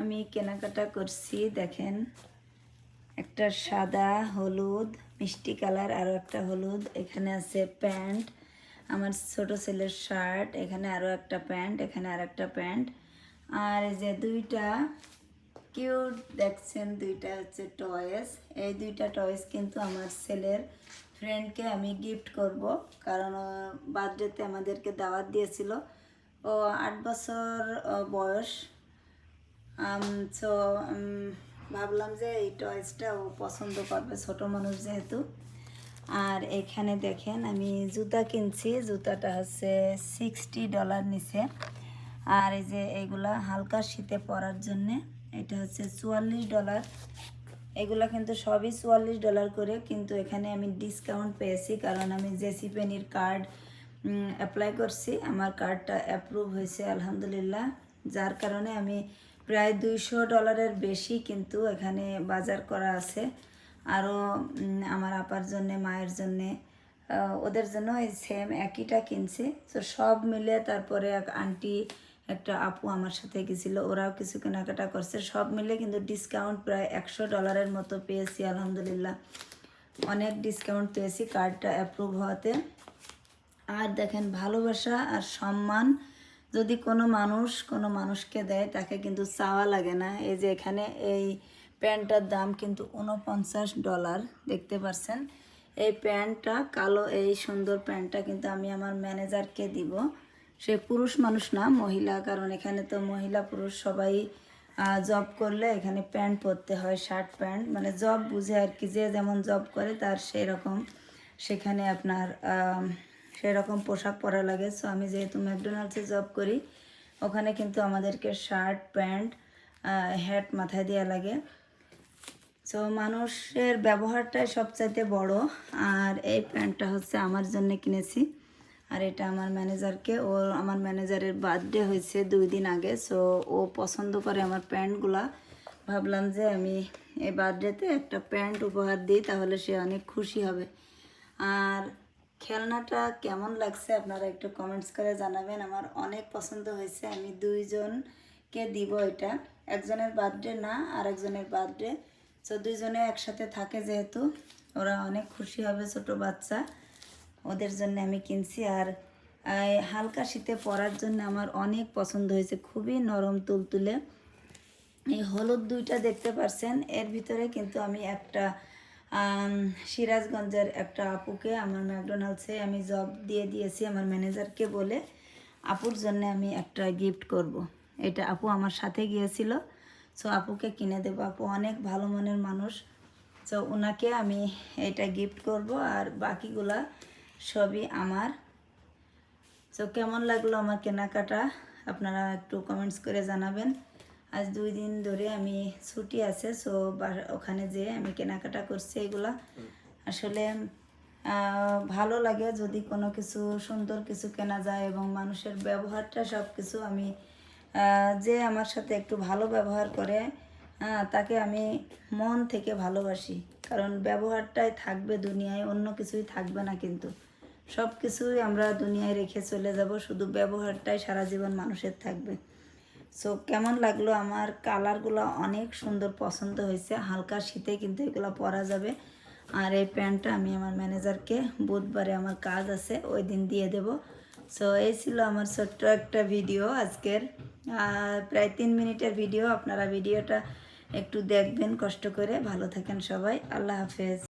আমি কেনাকাটা করছি, দেখেন। একটা সাদা, হলুদ, মিষ্টি কালার আরও একটা হলুদ। এখানে আছে প্যান্ট, আমার ছোট ছেলের শার্ট, এখানে আরও একটা প্যান্ট, এখানে আর একটা প্যান্ট। আর যে দুইটা, কিউট দেখছেন, দুইটা হচ্ছে টয়েস। এই দুইটা টয়েস কিন্তু আমার ছেলের ফ্রেন্ডকে আমি গিফট করব, কারণ বার্থডেতে আমাদেরকে দাওয়াত দিয়েছিল। ও আট বছর বয়স। সো ভাবলাম যে এই টয়েসটা ও পছন্দ করবে ছোট মানুষ যেহেতু। আর এখানে দেখেন, আমি জুতা কিনছি, জুতাটা হচ্ছে সিক্সটি ডলার নিচে। আর এই যে এইগুলা হালকা শীতে পরার জন্যে, এটা হচ্ছে চুয়াল্লিশ ডলার এগুলা কিন্তু সবই চুয়াল্লিশ ডলার করে, কিন্তু এখানে আমি ডিসকাউন্ট পেয়েছি, কারণ আমি জেসি পেনির কার্ড অ্যাপ্লাই করছি। আমার কার্ডটা অ্যাপ্রুভ হয়েছে, আলহামদুলিল্লাহ। যার কারণে আমি প্রায় দুইশো ডলারের বেশি কিন্তু এখানে বাজার করা আছে। আরও আমার আপার জন্যে, মায়ের জন্যে ওদের জন্য এই সেম একইটা কিনছে। তো সব মিলে তারপরে এক আন্টি একটা আপু আমার সাথে গেছিল, ওরাও কিছু কেনাকাটা করছে। সব মিলে কিন্তু ডিসকাউন্ট প্রায় একশো ডলারের মতো পেয়েছি, আলহামদুলিল্লাহ। অনেক ডিসকাউন্ট পেয়েছি কার্ডটা অ্যাপ্রুভ হওয়াতে। আর দেখেন, ভালোবাসা আর সম্মান যদি কোনো মানুষ কোনো মানুষকে দেয়, তাকে কিন্তু চাওয়া লাগে না। এই যে এখানে এই প্যান্টটার দাম কিন্তু উনপঞ্চাশ ডলার, দেখতে পাচ্ছেন এই প্যান্টটা, কালো এই সুন্দর প্যান্টটা কিন্তু আমি আমার ম্যানেজারকে দিব। সে পুরুষ মানুষ না, মহিলা। কারণ এখানে তো মহিলা পুরুষ সবাই জব করলে এখানে প্যান্ট পরতে হয়, শার্ট প্যান্ট। মানে জব বুঝে আর কি, যে যেমন জব করে তার সেই রকম সেখানে আপনার সেরকম পোশাক পরা লাগে। সো আমি যেহেতু ম্যাকডোনাল্ডসে জব করি, ওখানে কিন্তু আমাদেরকে শার্ট প্যান্ট হ্যাট মাথায় দেওয়া লাগে। সো মানুষের ব্যবহারটাই সবচাইতে বড়। আর এই প্যান্টটা হচ্ছে আমার জন্য কিনেছি। আর এটা আমার ম্যানেজারকে। ও আমার ম্যানেজারের বার্থডে হয়েছে দুই দিন আগে। সো ও পছন্দ করে আমার প্যান্টগুলা। ভাবলাম যে আমি এই বার্থডেতে একটা প্যান্ট উপহার দিই, তাহলে সে অনেক খুশি হবে। আর খেলনাটা কেমন লাগছে আপনারা একটু কমেন্টস করে জানাবেন। আমার অনেক পছন্দ হয়েছে। আমি দুইজনকে দিব এটা। একজনের বার্থডে না আর একজনের বার্থডে তো দুইজনে একসাথে থাকে যেহেতু। ওরা অনেক খুশি হবে ছোট বাচ্চা। ওদের জন্য আমি কিনছি। আর হালকা শীতে পরার জন্য আমার অনেক পছন্দ হয়েছে। খুবই নরম তুলতুলে। এই হলুদ দুইটা দেখতে পারছেন। এর ভিতরে কিন্তু আমি একটা সিরাজগঞ্জের একটা আপুকে, আমার ম্যাকডোনাল্ডসে আমি জব দিয়ে দিয়েছি, আমার ম্যানেজারকে বলে। আপুর জন্য আমি একটা গিফট করব। এটা আপু আমার সাথে গিয়েছিল। সো আপুকে কিনে দেবো। আপু অনেক ভালো মনের মানুষ। তো ওনাকে আমি এটা গিফট করব আর বাকিগুলা সবই আমার। তো কেমন লাগল আমার কেনাকাটা? আপনারা একটু কমেন্টস করে জানাবেন। আজ দুই দিন ধরে আমি ছুটি আছে সো ওখানে যেয়ে আমি কেনাকাটা করছি এগুলা। আসলে ভালো লাগে যদি কোনো কিছু সুন্দর কিছু কেনা যায় এবং মানুষের ব্যবহারটা সব কিছু আমি যে আমার সাথে একটু ভালো ব্যবহার করে তাকে আমি মন থেকে ভালোবাসি। কারণ ব্যবহারটাই থাকবে দুনিয়ায়, অন্য কিছুই থাকবে না কিন্তু। সব কিছুই আমরা দুনিয়ায় রেখে চলে যাব, শুধু ব্যবহারটাই সারা জীবন মানুষের থাকবে। সো কেমন লাগল? আমার কালারগুলো অনেক সুন্দর পছন্দ হয়েছে। হালকা শীতে কিন্তু এগুলো পরা যাবে। আর এই প্যান্টটা আমি আমার ম্যানেজারকে বুধবারে আমার কাজ আছে, ওই দিন দিয়ে দেব। সো এই ছিল আমার ছোট্ট একটা ভিডিও আজকের। প্রায় তিন মিনিটের ভিডিও আপনারা ভিডিওটা একটু দেখবেন কষ্ট করে। ভালো থাকেন সবাই। আল্লাহ হাফেজ।